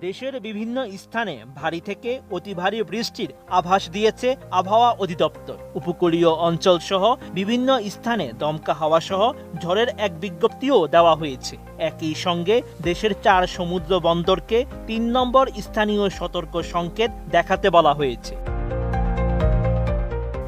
দেশের বিভিন্ন স্থানে ভারী থেকে অতি ভারী বৃষ্টির আভাস দিয়েছে আবহাওয়া অধিদপ্তর। উপকূলীয় অঞ্চল সহ বিভিন্ন স্থানে দমকা হাওয়া সহ ঝড়ের এক বিজ্ঞপ্তিও দেওয়া হয়েছে। একই সঙ্গে দেশের চার সমুদ্র বন্দরকে তিন নম্বর স্থানীয় সতর্ক সংকেত দেখাতে বলা হয়েছে।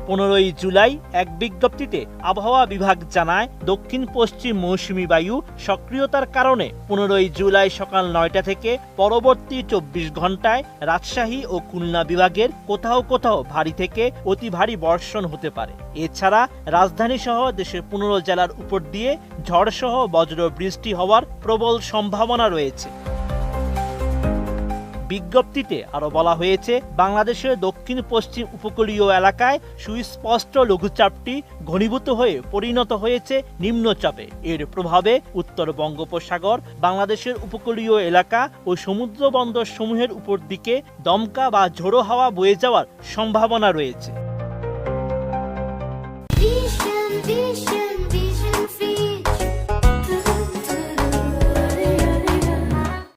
পনেরোই জুলাই এক বিজ্ঞপ্তিতে আবহাওয়া বিভাগ জানায়, দক্ষিণ পশ্চিম মৌসুমী বায়ু সক্রিয়তার কারণে পনেরোই জুলাই সকাল নয়টা থেকে পরবর্তী চব্বিশ ঘন্টায় রাজশাহী ও খুলনা বিভাগের কোথাও কোথাও ভারী থেকে অতি ভারী বর্ষণ হতে পারে। এছাড়া রাজধানী সহ দেশের পনেরো জেলার উপর দিয়ে ঝড় সহ বজ্র বৃষ্টি হওয়ার প্রবল সম্ভাবনা রয়েছে। বিজ্ঞপ্তিতে আরও বলা হয়েছে, বাংলাদেশের দক্ষিণ পশ্চিম উপকূলীয় এলাকায় সুস্পষ্ট লঘুচাপটি ঘনীভূত হয়ে পরিণত হয়েছে নিম্নচাপে। এর প্রভাবে উত্তর বঙ্গোপসাগর, বাংলাদেশের উপকূলীয় এলাকা ও সমুদ্র বন্দর সমূহের উপর দিকে দমকা বা ঝোড়ো হাওয়া বয়ে যাওয়ার সম্ভাবনা রয়েছে।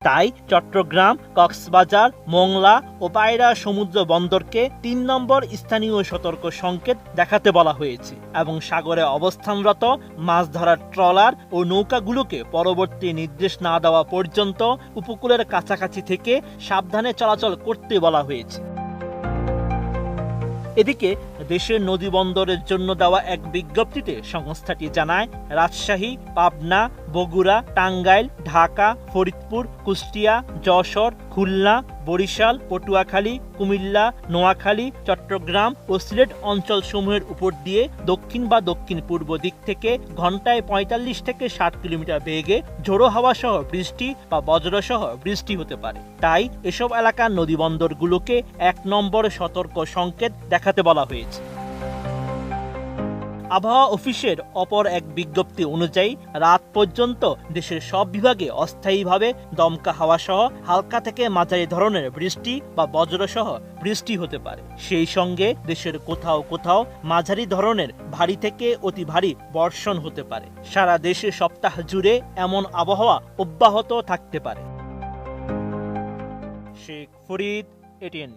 তাই চট্টগ্রাম, কক্সবাজার, মোংলা ও পায়রা সমুদ্র বন্দরকে তিন নম্বর স্থানীয় সতর্ক সংকেত দেখাতে বলা হয়েছে এবং সাগরে অবস্থানরত মাছ ধরার ট্রলার ও নৌকাগুলোকে পরবর্তী নির্দেশ না দেওয়া পর্যন্ত উপকূলের কাছাকাছি থেকে সাবধানে চলাচল করতে বলা হয়েছে। এদিকে দেশের নদী বন্দরের জন্য দেওয়া এক বিজ্ঞপ্তিতে সংস্থাটি জানায়, রাজশাহী, পাবনা বগুড়া, টাঙ্গাইল, ঢাকা, ফরিদপুর, কুষ্টিয়া, যশোর, খুলনা, বরিশাল, পটুয়াখালী, কুমিল্লা, নোয়াখালী, চট্টগ্রাম ও সিলেট অঞ্চল সমূহের উপর দিয়ে দক্ষিণ বা দক্ষিণ পূর্ব দিক থেকে ঘন্টায় পঁয়তাল্লিশ থেকে ষাট কিলোমিটার বেগে ঝোড়ো হাওয়া সহ বৃষ্টি বা বজ্রসহ বৃষ্টি হতে পারে। তাই এসব এলাকার নদীবন্দরগুলোকে এক নম্বর সতর্ক সংকেত দেখাতে বলা হয়েছে। আবহাওয়া অফিসের অপর এক বিজ্ঞপ্তি অনুযায়ী, রাত পর্যন্ত দেশের সব বিভাগে অস্থায়ীভাবে দমকা হাওয়া সহ হালকা থেকে মাঝারি ধরনের বৃষ্টি বা বজ্রসহ বৃষ্টি হতে পারে। সেই সঙ্গে দেশের কোথাও কোথাও মাঝারি ধরনের ভারী থেকে অতি ভারী বর্ষণ হতে পারে। সারা দেশে সপ্তাহ জুড়ে এমন আবহাওয়া অব্যাহত থাকতে পারে। শেখ ফরিদ এটিএন